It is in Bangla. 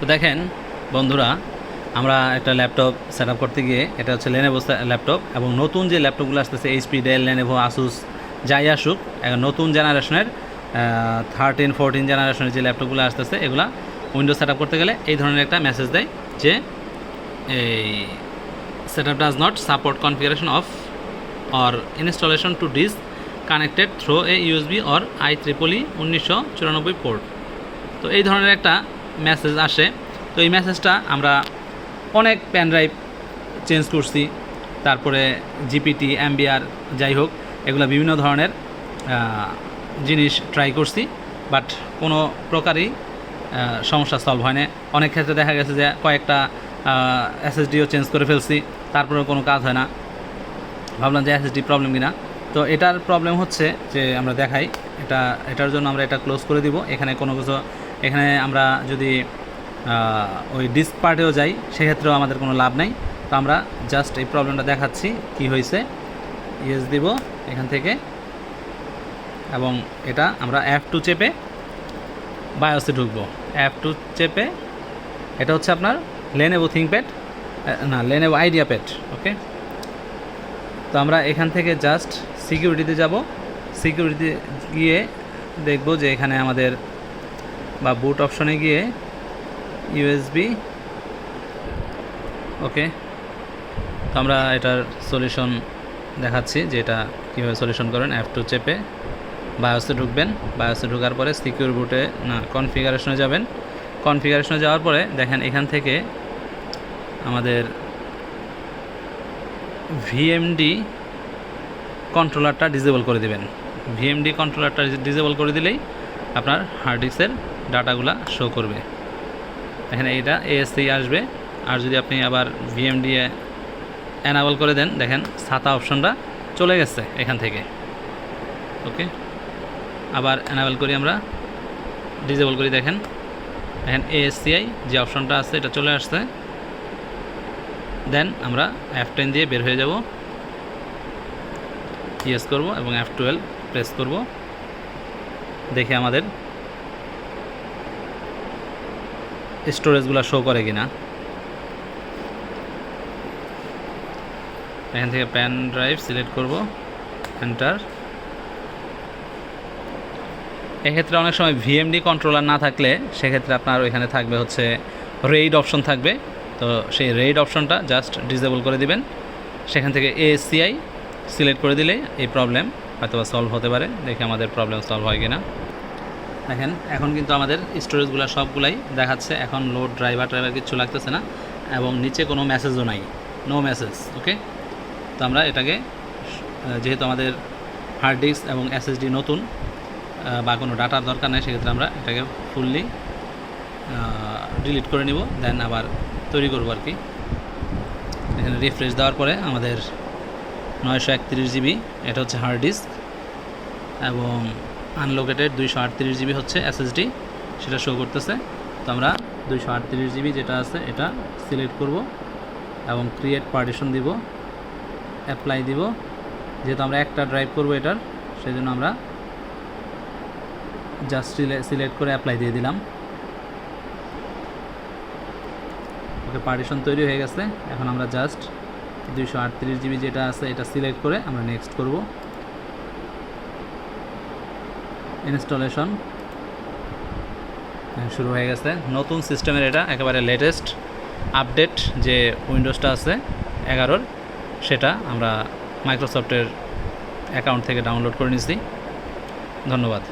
তো দেখেন, বন্ধুরা, আমরা একটা ল্যাপটপ সেট করতে গিয়ে, এটা হচ্ছে লেনেভো ল্যাপটপ এবং নতুন যে ল্যাপটপগুলো আসতেছে এইচপি ডেল লেনেভো আসুস যাই আসুক নতুন জেনারেশনের থার্টিন ফোরটিন জেনারেশনের যে ল্যাপটপগুলো আসতেছে, এগুলা উইন্ডোজ সেট করতে গেলে এই ধরনের একটা মেসেজ দেয় যে, এই set up does not support configuration of or installation to disks connected through a USB or I triple E উনিশশো চুরানব্বই পোর্ট তো এই ধরনের একটা মেসেজ আসে। তো এই মেসেজটা আমরা অনেক প্যান ড্রাইভ চেঞ্জ করছি। তারপরে জিপিটি এমবিআর যাই হোক, এগুলো বিভিন্ন ধরনের জিনিস ট্রাই করছি। বাট কোনো প্রকারই সমস্যা সলভ হয় না অনেক ক্ষেত্রে দেখা গেছে যে কয়েকটা এসএসডিও চেঞ্জ করে ফেলছি। তারপরেও কোনো কাজ হয় না। ভাবলাম যে এসএসডি প্রবলেম কিনা। তো এটার প্রবলেম হচ্ছে যে আমরা দেখাই। এটা, এটার জন্য আমরা এটা ক্লোজ করে দিব। এখানে কোনো কিছু এখানে আমরা যদি ওই ডিস্ক পার্টেও যাই, সেক্ষেত্রেও আমাদের কোনো লাভ নাই। তো আমরা জাস্ট এই প্রবলেমটা দেখাচ্ছি, কি হয়েছে ইয়েস দিব এখান থেকে। এবং এটা আমরা অ্যাপ টু চেপে বায়োসে ঢুকবো। অ্যাপ টু চেপে, এটা হচ্ছে আপনার লেনেভো থিঙ্কপ্যাড না লেনেভো আইডিয়া প্যাড ওকে তো আমরা এখান থেকে জাস্ট সিকিউরিটিতে যাব। সিকিউরিটি গিয়ে দেখব যে এখানে আমাদের বা বুট অপশনে গিয়ে ইউএসবি ওকে তো আমরা এটার সলিউশন দেখাচ্ছি যে এটা কীভাবে সলিউশন করেন অ্যাপ টু চেপে বায়োসে ঢুকবেন বায়োসে ঢোকার পরে সিকিউর বুটে না কনফিগারেশনে যাবেন কনফিগারেশনে যাওয়ার পরে দেখেন এখান থেকে আমাদের ভিএমডি কন্ট্রোলারটা ডিসেবল করে দিবেন। ভিএমডি কন্ট্রোলারটা ডিসেবল করে দিলেই আপনার হার্ড ডিস্কের ডাটাগুলা শো করবে। এখানে এইটা এএসসি আসবে। আর যদি আপনি আবার ভিএমডি অ্যানাবল করে দেন, দেখেন ছাতা অপশনটা চলে গেছে এখান থেকে। ওকে আবার অ্যানাবল করি আমরা। ডিজেবল করি, দেখেন। দেখেন এএসসিআই যে অপশনটা আছে, এটা চলে আসছে। দেন আমরা এফ টেন দিয়ে বের হয়ে যাব। ইয়েস করব এবং এফ টুয়েলভ প্রেস করব। দেখে আমাদের স্টোরেজগুলো শো করে কিনা। এখান থেকে প্যান ড্রাইভ সিলেক্ট করব এন্টার এক্ষেত্রে অনেক সময় ভিএমডি কন্ট্রোলার না থাকলে সেক্ষেত্রে আপনার ওইখানে থাকবে হচ্ছে রেইড অপশন থাকবে। তো সেই রেইড অপশনটা জাস্ট ডিসেবল করে দিবেন। সেখান থেকে এএসসিআই সিলেক্ট করে দিলে এই প্রবলেম হয়তো সলভ হতে পারে। দেখে আমাদের প্রবলেম সলভ হয় কিনা। দেখেন, এখন কিন্তু আমাদের স্টোরেজগুলো সবগুলাই দেখাচ্ছে। এখন লোড, ড্রাইভার ড্রাইভার কিছু লাগতেছে না এবং নিচে কোনো মেসেজও নাই। নো মেসেজ ওকে তো আমরা এটাকে যেহেতু আমাদের হার্ড ডিস্ক এবং এসএসডি নতুন বা কোনো ডাটার দরকার নেই, সেক্ষেত্রে আমরা এটাকে ফুললি ডিলিট করে নিব দেন আবার তৈরি করব আর কি। এখানে রিফ্রেশ দেওয়ার পরে আমাদের নয়শো একত্রিশ জিবি, এটা হচ্ছে হার্ড ডিস্ক এবং আনলোকেটেড দুইশো আটত্রিশ জিবি হচ্ছে এসএসডি সেটা শো করতেছে। তো আমরা দুইশো আটত্রিশ জিবি যেটা আছে, এটা সিলেক্ট করব এবং ক্রিয়েট পার্টিশন দিব অ্যাপ্লাই দিব। যেহেতু আমরা একটা ড্রাইভ করব এটার সেই জন্য আমরা জাস্ট সিলেক্ট করে অ্যাপ্লাই দিয়ে দিলাম। ওকে পার্টিশন তৈরি হয়ে গেছে। এখন আমরা জাস্ট দুইশো আটত্রিশ জিবি যেটা আছে, এটা সিলেক্ট করে আমরা নেক্সট করব। ইনস্টলেশন। শুরু হয়ে গেছে। নতুন সিস্টেমের এটা একেবারে লেটেস্ট আপডেট যে উইন্ডোজটা আছে, এগারোর, সেটা আমরা মাইক্রোসফটের অ্যাকাউন্ট থেকে ডাউনলোড করে নিয়েছি। ধন্যবাদ।